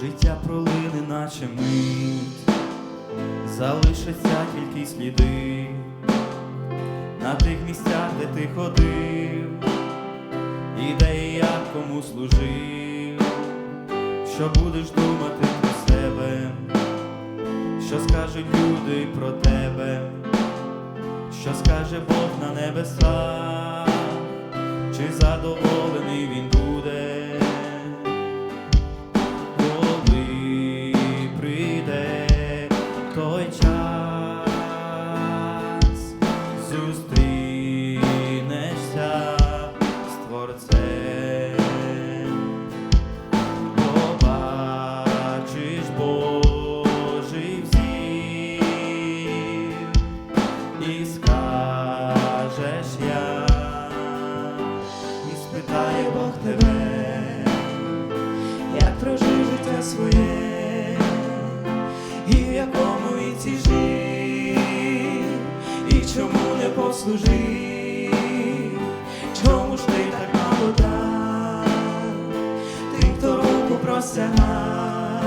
життя пролине, наче мить, залишаться тільки сліди на тих місцях, де ти ходив, і де і кому служив, що будеш думати про себе, що скажуть люди про тебе, що скаже Бог на небесах, чи задоволений він зустрінешся з Творцем, побачиш Божий взір скажеш я, і спитає Бог тебе, як прожив життя своє, послужив, чому ж ти так мало дав, тим, хто руку простягав,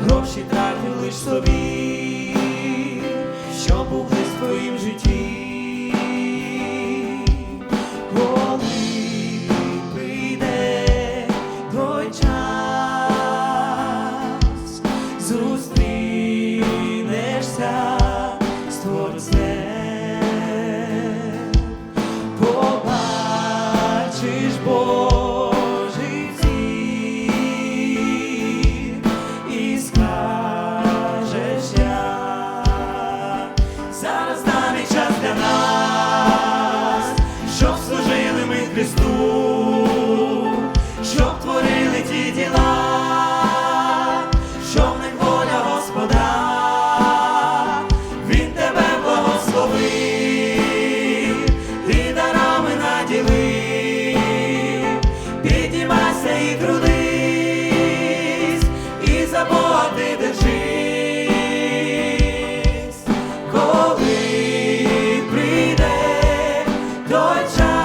гроші тратив лиш собі, що був в твоїм житті. Зустрінешся з Творцем, наділив, піднімайся і трудись, і за Бога ти держись, коли прийде той час,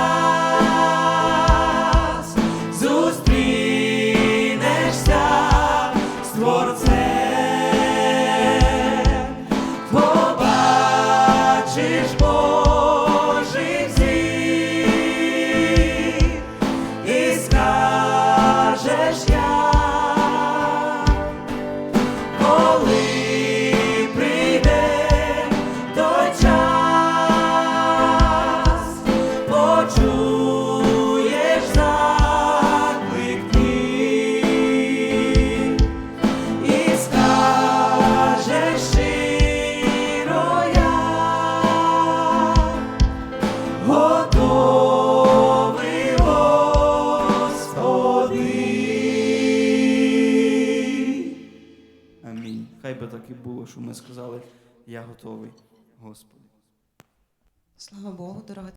зустрінешся з Творцем, побачиш Божий Хай би так і було, що ми сказали, я готовий, Господи. Слава Богу, дорога